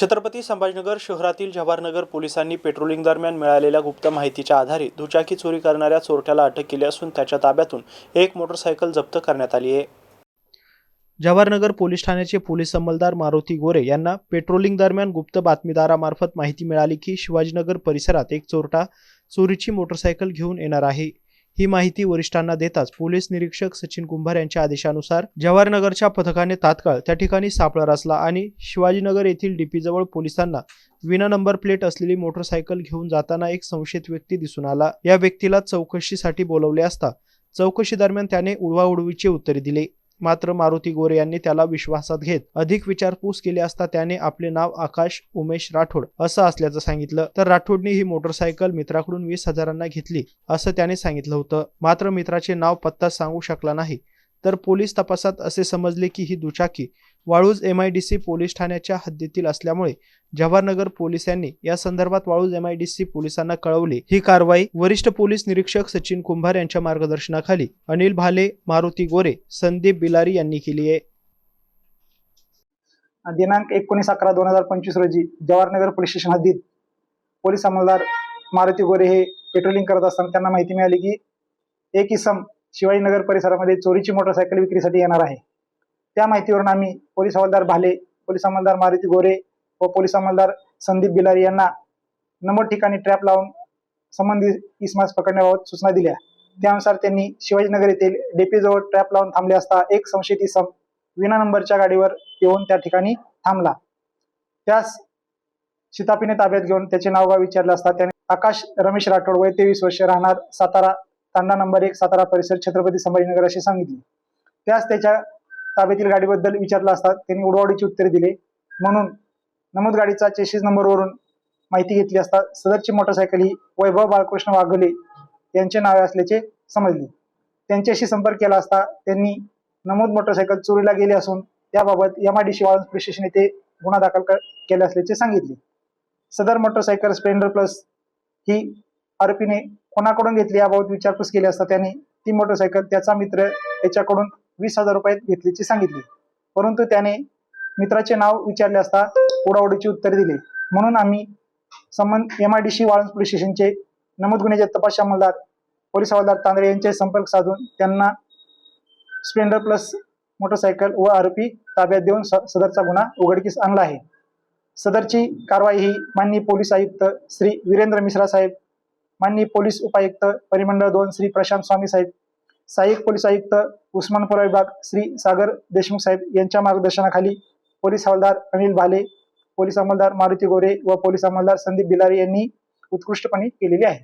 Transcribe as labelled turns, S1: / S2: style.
S1: छत्रपती संभाजीनगर शहरातील जवाहरनगर पोलिसांनी पेट्रोलिंग दरम्यान मिळालेल्या गुप्त माहितीच्या आधारे दुचाकी चोरी करणाऱ्या चोरट्याला अटक केली असून त्याच्या ताब्यातून एक मोटरसायकल जप्त करण्यात आली आहे. जवाहरनगर पोलीस ठाण्याचे पोलीस अंमलदार मारुती गोरे यांना पेट्रोलिंग दरम्यान गुप्त बातमीदारामार्फत माहिती मिळाली की शिवाजीनगर परिसरात एक चोरटा चोरीची मोटरसायकल घेऊन येणार आहे. ही माहिती वरिष्ठांना देताच पोलीस निरीक्षक सचिन कुंभार यांच्या आदेशानुसार जवाहरनगरच्या पथकाने तात्काळ त्या ठिकाणी सापळा रचला आणि शिवाजीनगर येथील डीपीजवळ पोलिसांना विना नंबर प्लेट असलेली मोटरसायकल घेऊन जाताना एक संशयित व्यक्ती दिसून आला. या व्यक्तीला चौकशीसाठी बोलवले असता चौकशी दरम्यान त्याने उडवाउडवीचे उत्तरे दिले. मात्र मारुती गोरे यांनी त्याला विश्वासात घेत अधिक विचारपूस केली असता त्याने आपले नाव आकाश उमेश राठोड असं असल्याचं सांगितलं. तर राठोडने ही मोटरसायकल मित्राकडून वीस हजारांना घेतली असं त्याने सांगितलं होतं. मात्र मित्राचे नाव पत्ता सांगू शकला नाही. तर पोलीस तपासात असे समजले की ही दुचाकी Waluj M I D C police ठाण्याच्या हद्दीतील असल्यामुळे जवाहरनगर पोलिसांनी या संदर्भात Waluj M I D C पोलिसांना कळवली. ही कारवाई वरिष्ठ पोलीस निरीक्षक सचिन कुंभार यांच्या मार्गदर्शनाखाली अनिल भाले मारुती गोरे संदीप बिलारी यांनी केली आहे.
S2: दिनांक एकोणीस अकरा दोन हजार पंचवीस रोजी जवाहरनगर पोलीस स्टेशन हद्दीत पोलीस अंमलदार मारुती गोरे हे पेट्रोलिंग करत असताना त्यांना माहिती मिळाली की एक इसम शिवाजीनगर परिसरामध्ये चोरीची मोटरसायकल विक्रीसाठी येणार आहे. त्या माहितीवरून आम्ही पोलीस हवालदार भाले पोलीस अंमलदार मारुती गोरे व पोलीस अंमलदार संदीप बिलारी यांना नमूद ठिकाणी ट्रॅप लावून संबंधित इसमास पकडण्याबाबत सूचना दिल्या. त्यानुसार त्यांनी शिवाजीनगर येथील डेपीजवळ ट्रॅप लावून थांबले असता एक संशयित इसम विना नंबरच्या गाडीवर येऊन त्या ठिकाणी थांबला. त्यास शितापीने ताब्यात घेऊन त्याचे नाव गाव विचारले असता त्याने आकाश रमेश राठोड वय तेवीस वर्ष राहणार सातारा तांडा नंबर एक सातारा परिसर छत्रपती संभाजीनगर असे सांगितले. त्यास त्याच्या ताब्यातील गाडीबद्दल विचारलं असता त्यांनी उडवाडीची उत्तरे दिले. म्हणून नमूद गाडीचा चेशीस नंबरवरून माहिती घेतली असता सदरची मोटरसायकल ही वैभव बाळकृष्ण वाघोले यांचे नावे असल्याचे समजले. त्यांच्याशी संपर्क केला असता त्यांनी नमूद मोटरसायकल चोरीला गेली असून त्याबाबत एमआयडीसी वाळूंज पोलीस स्टेशन येथे गुन्हा दाखल केले असल्याचे सांगितले. सदर मोटरसायकल स्प्लेंडर प्लस ही आरोपीने कोणाकडून घेतली याबाबत विचारपूस केली असता त्याने ती मोटरसायकल त्याचा मित्र याच्याकडून वीस हजार रुपयात घेतल्याचे सांगितले. परंतु त्याने मित्राचे नाव विचारले असता उडाउडीची उत्तरे दिले. म्हणून आम्ही संबंध एमआयडीसी वाळूंज पोलीस स्टेशनचे नमूद गुन्ह्याचे तपास अंमलदार पोलीस हवालदार तांदळे यांचे संपर्क साधून त्यांना स्प्लेंडर प्लस मोटरसायकल व आरोपी ताब्यात देऊन स- सदरचा गुन्हा उघडकीस आणला आहे. सदरची कारवाई ही माननीय पोलीस आयुक्त श्री वीरेंद्र मिश्रा साहेब माननीय पोलीस उपायुक्त परिमंडळ दोन श्री प्रशांत स्वामी साहेब सहाय्यक पोलीस आयुक्त उस्मानपुरा विभाग श्री सागर देशमुख साहेब यांच्या मार्गदर्शनाखाली पोलीस हवालदार अनिल भाले पोलीस अंमलदार मारुती गोरे व पोलीस अंमलदार संदीप बिलारी यांनी उत्कृष्टपणे केलेली आहे.